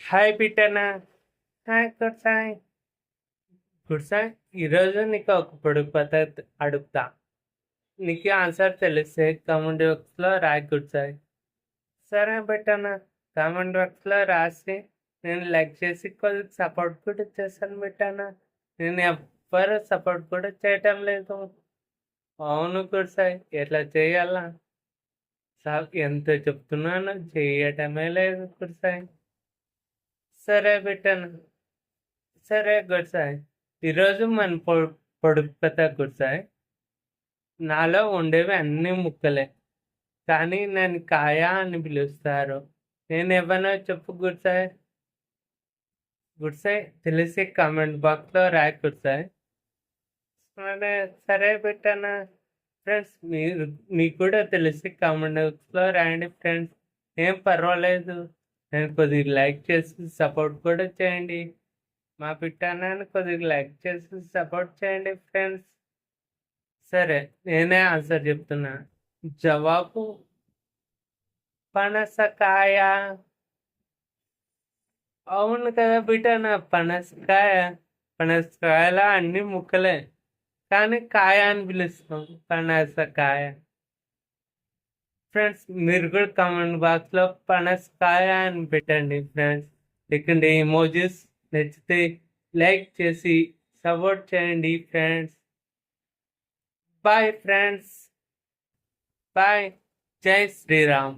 Hi పీటనా hi good Sai. Good Sai ఈరోజు నీకు ఒక పొడుగు పద్ధతి అడుగుతా. నీకు ఆన్సర్ తెలిస్తే కామెంట్ బాక్స్లో రాయి గుడ్ సాయ్. సరే పెట్టనా కామెంట్ బాక్స్లో రాసి నేను లైక్ చేసి కొద్దిగా సపోర్ట్ కూడా చేస్తాను పెట్టానా నేను ఎవ్వరు సపోర్ట్ కూడా చేయటం లేదు. అవును గుడ్ సాయ్ ఎట్లా చేయాలా? సార్ ఎంత చెప్తున్నానో చేయటమే లేదు గుడ్ సాయి. సరే పెట్టాను సరే గుడ్ సాయ్ ఈరోజు మన పొడు పొడుగు కథ గుడ్ నాలో ఉండేవి అన్ని ముక్కలే. కానీ నన్ను కాయ అని పిలుస్తారు. నేను ఎవరినో చెప్పు గుడ్ సాయ్ గుడ్ సాయ్ తెలిసి కామెంట్ బాక్స్లో రాయి గుడ్ సాయ్ సరే సరే పెట్టాను ఫ్రెండ్స్ మీరు మీకు కూడా తెలిసి కామెంట్ బాక్స్లో రాయండి ఫ్రెండ్స్. ఏం పర్వాలేదు. నేను కొద్దిగా లైక్ చేసి సపోర్ట్ కూడా చేయండి. మా పిట్టానాన్ని కొద్దిగా లైక్ చేసి సపోర్ట్ చేయండి ఫ్రెండ్స్. సరే నేనే ఆన్సర్ చెప్తున్నా. జవాబు పనసకాయ. అవును కదా బిడ్డ పనసకాయ. పనసకాయలో అన్ని ముక్కలే. కానీ కాయ అని పిలుస్తాం పనసకాయ. ఫ్రెండ్స్ మీరు కూడా కామెంట్ బాక్స్లో పనసకాయ అని పెట్టండి ఫ్రెండ్స్. లేకుంటే ఇమోజీస్ నచ్చితే లైక్ చేసి సపోర్ట్ చేయండి ఫ్రెండ్స్. బాయ్ ఫ్రెండ్స్ బాయ్ జై శ్రీరామ్